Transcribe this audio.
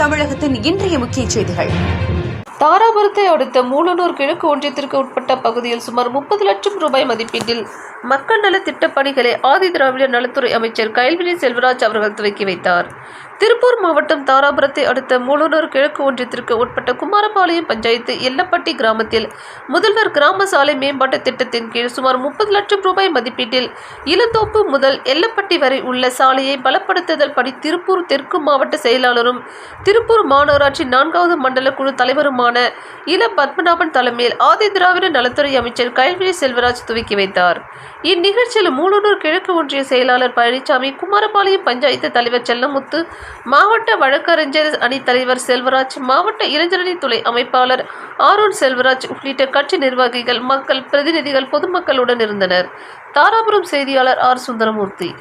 தமிழகத்தின் இன்றைய முக்கிய செய்திகள். தாராபுரத்தை அடுத்த மூலனூர் கிழக்கு ஒன்றியத்திற்கு உட்பட்ட பகுதியில் சுமார் முப்பது லட்சம் ரூபாய் மதிப்பீட்டில் மக்கள் நல திட்டப்பணிகளை ஆதி திராவிட நலத்துறை அமைச்சர் கைல்விழி செல்வராஜ் அவர்கள் துவக்கி வைத்தார். திருப்பூர் மாவட்டம் தாராபுரத்தை அடுத்த மூலனூர் கிழக்கு ஒன்றியத்திற்கு உட்பட்ட குமாரபாளையம் பஞ்சாயத்து எல்லப்பட்டி கிராமத்தில் முதல்வர் கிராம சாலை மேம்பாட்டு திட்டத்தின் கீழ் சுமார் முப்பது லட்சம் ரூபாய் மதிப்பீட்டில் இளந்தோப்பு முதல் எல்லப்பட்டி வரை உள்ள சாலையை பலப்படுத்துதல் பணி திருப்பூர் தெற்கு மாவட்ட செயலாளரும் திருப்பூர் மாநகராட்சி நான்காவது மண்டல குழு தலைவருமான இள பத்மநாபன் தலைமையில் ஆதி திராவிட நலத்துறை அமைச்சர் கைல்விழி செல்வராஜ் துவக்கி வைத்தார். இந்நிகழ்ச்சியில் மூலனூர் கிழக்கு ஒன்றிய செயலாளர் பழனிசாமி குமாரபாளையம் பஞ்சாயத்து தலைவர் செல்லமுத்து மாவட்ட வழக்கறிஞர் அணி தலைவர் செல்வராஜ் மாவட்ட இளைஞரணி துறை அமைப்பாளர் ஆரோன் செல்வராஜ் உள்ளிட்ட கட்சி நிர்வாகிகள் மக்கள் பிரதிநிதிகள் பொதுமக்களுடன் இருந்தனர். தாராபுரம் செய்தியாளர் ஆர். சுந்தரமூர்த்தி.